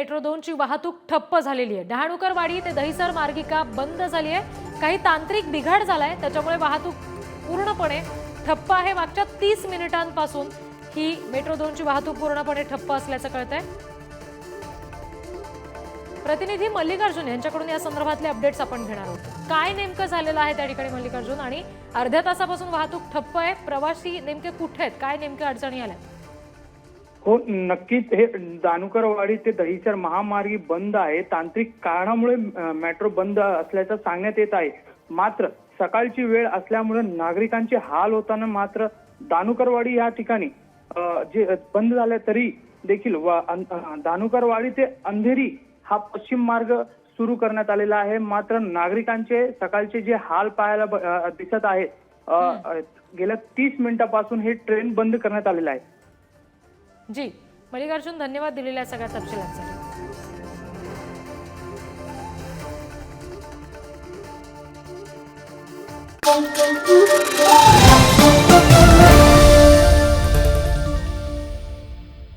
Metro दोनची वाहतूक ठप्प झालेली आहे. डहाणूकरवाडी ते दहिसर मार्गिका बंद झाली आहे? काही तांत्रिक बिघाड झालाय. त्याच्यामुळे वाहतूक पूर्णपणे ठप्प आहे. मागच्या तीस मिनिटांपासून ही मेट्रो दोनची वाहतूक पूर्णपणे ठप्प असल्याचं कळतंय. प्रतिनिधी मल्लिकार्जुन यांच्याकडून या संदर्भातले अपडेट्स आपण घेणार आहोत. काय नेमकं झालेलं आहे त्या ठिकाणी मल्लिकार्जुन? आणि अर्ध्या तासापासून वाहतूक ठप्प आहे. प्रवासी नेमके कुठे आहेत? काय नेमक्या अडचणी आल्या? हो नक्कीच. हे दानुकरवाडी ते दहिसर महामार्गी बंद आहे. तांत्रिक कारणामुळे मेट्रो बंद असल्याचं सांगण्यात येत आहे. मात्र सकाळची वेळ असल्यामुळे नागरिकांचे हाल होताना मात्र दानुकरवाडी या ठिकाणी जे बंद झाले तरी देखील दानुकरवाडी ते अंधेरी हा पश्चिम मार्ग सुरू करण्यात आलेला आहे. मात्र नागरिकांचे सकाळचे जे हाल पाहायला दिसत आहेत गेल्या तीस मिनिटापासून हे ट्रेन बंद करण्यात आलेलं आहे. जी मल्लिकार्जुन धन्यवाद दिलेल्या सगळ्या तपशिलांसाठी Thank you.